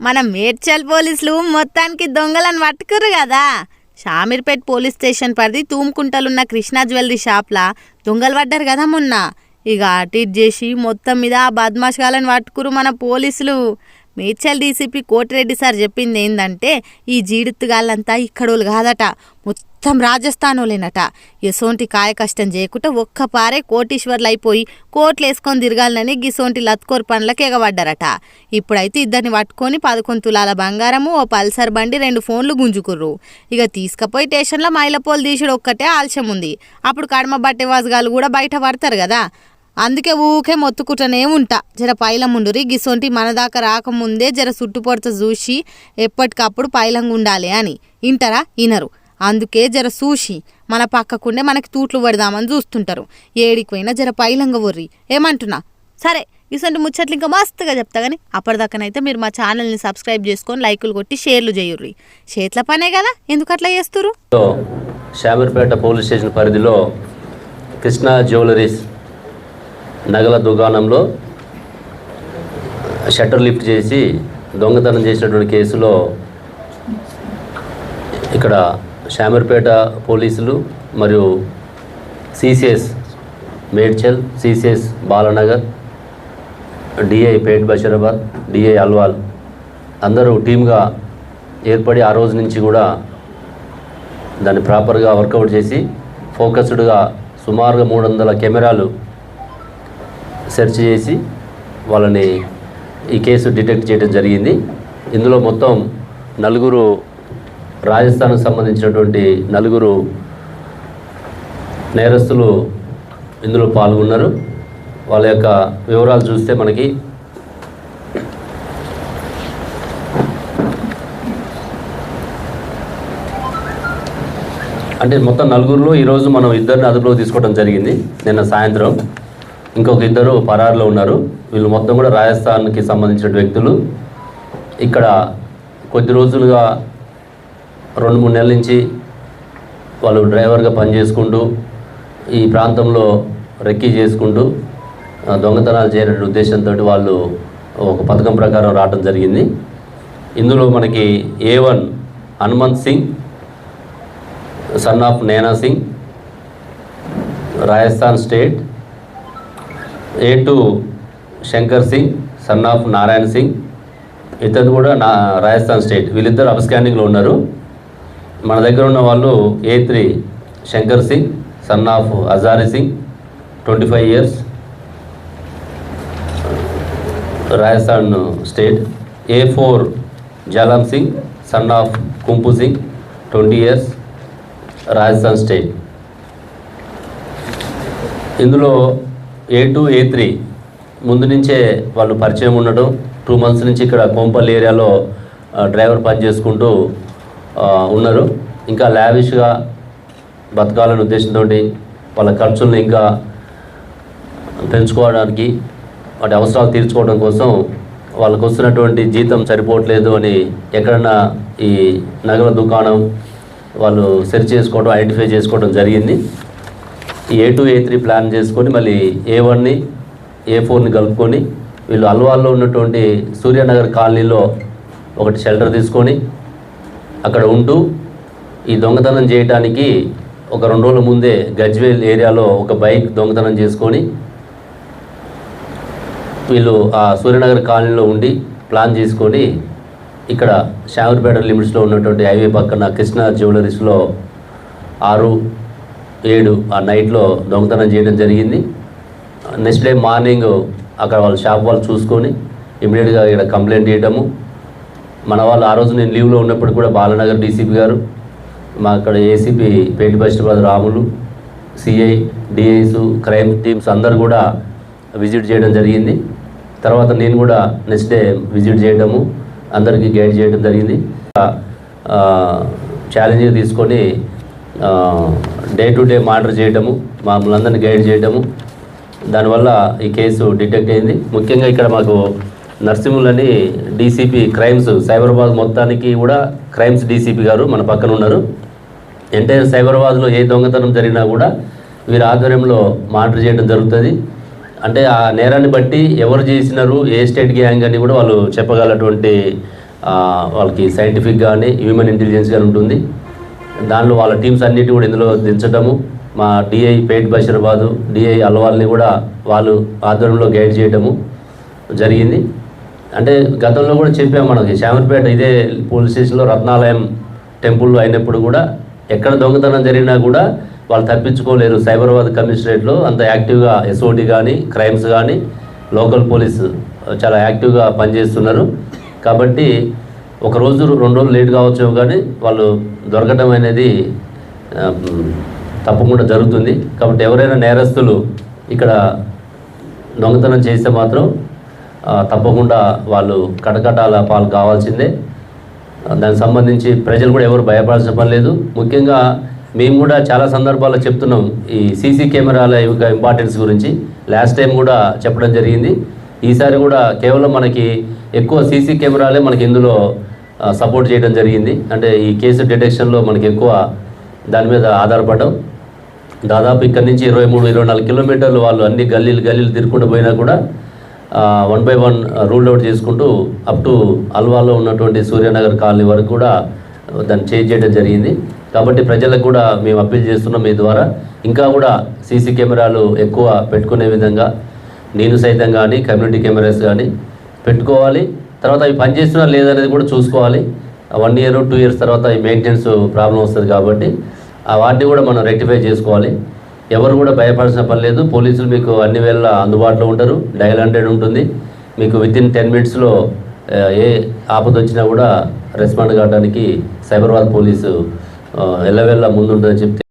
మన మేడ్చల్ పోలీసులు మొత్తానికి దొంగలను పట్టుకురు కదా. షామీర్పేట్ పోలీస్ స్టేషన్ పరిధి తూమ్కుంటలున్న కృష్ణా జ్యువెలరీ షాప్లా దొంగలు పడ్డారు కదా మొన్న. ఇక అటు చేసి మొత్తం మీద ఆ బద్మాషగాలను పట్టుకురు మన పోలీసులు. మేడ్చల్ డీసీపీ కోటిరెడ్డి సార్ చెప్పింది ఏంటంటే ఈ జీడిత్తుగాళ్ళంతా ఇక్కడోళ్ళు కాదట మొత్తం రాజస్థానోలేనట ఎసోంటి కాయ కష్టం చేయకుండా ఒక్క పారే కోటీశ్వర్లు అయిపోయి కోట్లు వేసుకొని తిరగాలని గిసోంటి లత్కోర్ పనులకు ఎగబడ్డారట. ఇప్పుడైతే ఇద్దరిని పట్టుకొని పదకొండు తులాల బంగారము ఓ పల్సర్ బండి రెండు ఫోన్లు గుంజుకుర్రు. ఇక తీసుకుపోయి స్టేషన్లో మైలపోలు తీసుడు ఒక్కటే ఆలస్యం ఉంది అప్పుడు కడమ బట్టే వాజగాలు కూడా బయట పడతారు కదా. అందుకే ఊకే మొత్తుకుంటూనే ఉంటా. జర పైలముండురి గిసొంటి మన దాకా రాకముందే జర చుట్టుపొడత చూసి ఎప్పటికప్పుడు పైలంగా ఉండాలి అని. ఇంటరా? ఇనరు. అందుకే జర చూసి మన పక్కకుండే మనకి తూట్లు పడదామని చూస్తుంటారు ఏడికి పోయినా జర పైలంగా వర్రి ఏమంటున్నా? సరే ఇసంటి ముచ్చట్లు ఇంకా మస్తుగా చెప్తా కానీ అప్పటిదాకనైతే మీరు మా ఛానల్ని సబ్స్క్రైబ్ చేసుకొని లైకులు కొట్టి షేర్లు చేయుర్రి చేతుల పనే కదా ఎందుకు అట్లా చేస్తారు లో శామీర్పేట పోలీస్ స్టేషన్ పరిధిలో కృష్ణా జ్యువెలరీస్ నగల దుకాణంలో షట్టర్ లిఫ్ట్ చేసి దొంగతనం చేసినటువంటి కేసులో ఇక్కడ శామీర్పేట పోలీసులు మరియు CCS Medchal CCS Balanagar DI Pet Basheerabad DI Alwal అందరూ టీమ్గా ఏర్పడి ఆ రోజు నుంచి కూడా దాన్ని ప్రాపర్గా వర్కౌట్ చేసి ఫోకస్డ్గా సుమారుగా మూడు వందల కెమెరాలు సెర్చ్ చేసి వాళ్ళని ఈ కేసు డిటెక్ట్ చేయడం జరిగింది. ఇందులో మొత్తం నలుగురు రాజస్థాన్కు సంబంధించినటువంటి నలుగురు నేరస్తులు ఇందులో పాల్గొన్నారు. వాళ్ళ యొక్క వివరాలు చూస్తే మనకి అంటే మొత్తం నలుగురిలో ఈరోజు మనం ఇద్దరిని అదుపులో తీసుకోవడం జరిగింది. నిన్న సాయంత్రం. ఇంకొక ఇద్దరు పరారులో ఉన్నారు. వీళ్ళు మొత్తం కూడా రాజస్థాన్కి సంబంధించిన వ్యక్తులు. ఇక్కడ కొద్ది రోజులుగా రెండు మూడు నెలల నుంచి వాళ్ళు డ్రైవర్గా పనిచేసుకుంటూ ఈ ప్రాంతంలో రెక్కీ చేసుకుంటూ దొంగతనాలు చేయడం ఉద్దేశంతో వాళ్ళు ఒక పథకం ప్రకారం రావడం జరిగింది. ఇందులో మనకి A one Hanumant Singh son of Nena Singh Rajasthan state A two Shankar Singh son of Narayana Singh ఇతను కూడా నా రాజస్థాన్ స్టేట్. వీళ్ళిద్దరు అబ్స్కాండింగ్లో ఉన్నారు. మన దగ్గర ఉన్న వాళ్ళు A three Shankar Singh son of Ajari Singh twenty five years Rajasthan state. A four Jalam Singh son of Kumpu Singh twenty years Rajasthan state. ఇందులో ఏ టూ ఏ త్రీ ముందు నుంచే వాళ్ళు పరిచయం ఉండడం టూ మంత్స్ నుంచి ఇక్కడ కోంపల్లి ఏరియాలో driver పని చేసుకుంటూ ఉన్నారు. ఇంకా లావిష్గా బతకాలనే ఉద్దేశంతో వాళ్ళ ఖర్చులను ఇంకా పెంచుకోవడానికి వాటి అవసరాలు తీర్చుకోవడం కోసం వాళ్ళకు వస్తున్నటువంటి జీతం సరిపోవట్లేదు అని ఎక్కడన్నా ఈ నగల దుకాణం వాళ్ళు సెర్చ్ చేసుకోవడం ఐడెంటిఫై చేసుకోవడం జరిగింది. A two A three plan చేసుకొని మళ్ళీ ఏ వన్ని ఏ ఫోర్ని కలుపుకొని వీళ్ళు అల్వాల్లో ఉన్నటువంటి సూర్యనగర్ కాలనీలో ఒకటి షెల్టర్ తీసుకొని అక్కడ ఉంటూ ఈ దొంగతనం చేయడానికి ఒక రెండు రోజుల ముందే గజ్వేల్ ఏరియాలో ఒక బైక్ దొంగతనం చేసుకొని వీళ్ళు ఆ సూర్యనగర్ కాలనీలో ఉండి ప్లాన్ చేసుకొని ఇక్కడ శామర్పేట లిమిట్స్లో ఉన్నటువంటి హైవే పక్కన కృష్ణా జ్యువెలరీస్లో ఆరు ఏడు ఆ నైట్లో దొంగతనం చేయడం జరిగింది. నెక్స్ట్ డే మార్నింగ్ అక్కడ వాళ్ళ షాప్ వాళ్ళు చూసుకొని ఇమీడియట్గా ఇక్కడ కంప్లైంట్ చేయడము. మన వాళ్ళు ఆ రోజు నేను లీవ్లో ఉన్నప్పుడు కూడా బాలనగర్ డీసీపీ గారు మా అక్కడ ACP పేటి బస్టాబాద్ Ramulu CI DIs crime teams అందరు కూడా విజిట్ చేయడం జరిగింది. తర్వాత నేను కూడా నెక్స్ట్ డే విజిట్ చేయడము అందరికీ గైడ్ చేయడం జరిగింది. ఛాలెంజ్ తీసుకొని డే టు డే మానిటర్ చేయడము మమ్మల్ని అందరిని గైడ్ చేయడము దానివల్ల ఈ కేసు డిటెక్ట్ అయింది. ముఖ్యంగా ఇక్కడ మాకు నర్సింహులని డీసీపీ క్రైమ్స్ సైబరాబాద్ మొత్తానికి కూడా క్రైమ్స్ డీసీపీ గారు మన పక్కన ఉన్నారు. ఎంటైర్ సైబరాబాద్లో ఏ దొంగతనం జరిగినా కూడా వీరి ఆధ్వర్యంలో మానిటర్ చేయడం జరుగుతుంది. అంటే ఆ నేరాన్ని బట్టి ఎవరు చేసినారు ఏ స్టేట్ గ్యాంగ్ అని కూడా వాళ్ళు చెప్పగలటువంటి వాళ్ళకి సైంటిఫిక్ కానీ హ్యూమన్ ఇంటెలిజెన్స్ కానీ ఉంటుంది. దానిలో వాళ్ళ టీమ్స్ అన్నిటి కూడా ఇందులో దించడము. మా డిఐ పేట్ బషీరాబాదు డిఐ అల్వాల్ని కూడా వాళ్ళు ఆధ్వర్యంలో గైడ్ చేయడము జరిగింది. అంటే గతంలో కూడా చెప్పాము మనకి శామర్పేట ఇదే పోలీస్ స్టేషన్లో రత్నాలయం టెంపుల్ అయినప్పుడు కూడా ఎక్కడ దొంగతనం జరిగినా కూడా వాళ్ళు తప్పించుకోలేరు. సైబరాబాద్ కమిషనరేట్లో అంత యాక్టివ్గా ఎస్ఓటి కానీ క్రైమ్స్ కానీ లోకల్ పోలీస్ చాలా యాక్టివ్గా పనిచేస్తున్నారు. కాబట్టి ఒక రోజు రెండు రోజులు లేట్ కావచ్చు కానీ వాళ్ళు దొరకటం అనేది తప్పకుండా జరుగుతుంది. కాబట్టి ఎవరైనా నేరస్తులు ఇక్కడ దొంగతనం చేస్తే మాత్రం తప్పకుండా వాళ్ళు కటకటాల పాలు కావాల్సిందే. దానికి సంబంధించి ప్రజలు కూడా ఎవరు భయపడాల్సిన పని లేదు. ముఖ్యంగా మేము కూడా చాలా సందర్భాల్లో చెప్తున్నాం ఈ సీసీ కెమెరాల యొక్క ఇంపార్టెన్స్ గురించి. లాస్ట్ టైం కూడా చెప్పడం జరిగింది. ఈసారి కూడా కేవలం మనకి ఎక్కువ సీసీ కెమెరాలే మనకి ఇందులో సపోర్ట్ చేయడం జరిగింది. అంటే ఈ కేసు డిటెక్షన్లో మనకి ఎక్కువ దాని మీద ఆధారపడడం. దాదాపు ఇక్కడి నుంచి ఇరవై మూడు ఇరవై నాలుగు కిలోమీటర్లు వాళ్ళు అన్ని గల్లీలు గల్లీలు తిరుక్కుంటూ పోయినా కూడా one by one rule out చేసుకుంటూ అప్ టు అల్వాలో ఉన్నటువంటి సూర్యనగర్ కాలనీ వరకు కూడా దాన్ని చేంజ్ చేయడం జరిగింది. కాబట్టి ప్రజలకు కూడా మేము అప్పీల్ చేస్తున్నాం మీ ద్వారా. ఇంకా కూడా సీసీ కెమెరాలు ఎక్కువ పెట్టుకునే విధంగా నేను సైతం కానీ కమ్యూనిటీ కెమెరాస్ కానీ పెట్టుకోవాలి. తర్వాత అవి పనిచేస్తున్నా లేదనేది కూడా చూసుకోవాలి. వన్ ఇయర్ టూ ఇయర్స్ తర్వాత ఈ మెయింటెనెన్స్ ప్రాబ్లం వస్తుంది కాబట్టి ఆ వాటిని కూడా మనం రెక్టిఫై చేసుకోవాలి. ఎవరు కూడా భయపడాల్సిన పని లేదు. పోలీసులు మీకు అన్ని వేళ అందుబాటులో ఉంటారు. డయల్ హండ్రెడ్ ఉంటుంది. మీకు వితిన్ టెన్ మినిట్స్లో ఏ ఆపద వచ్చినా కూడా రెస్పాండ్ కావడానికి సైబరాబాద్ పోలీసు ఆ, ఎల్లవెల్ల ముందుంటుందని చెప్తే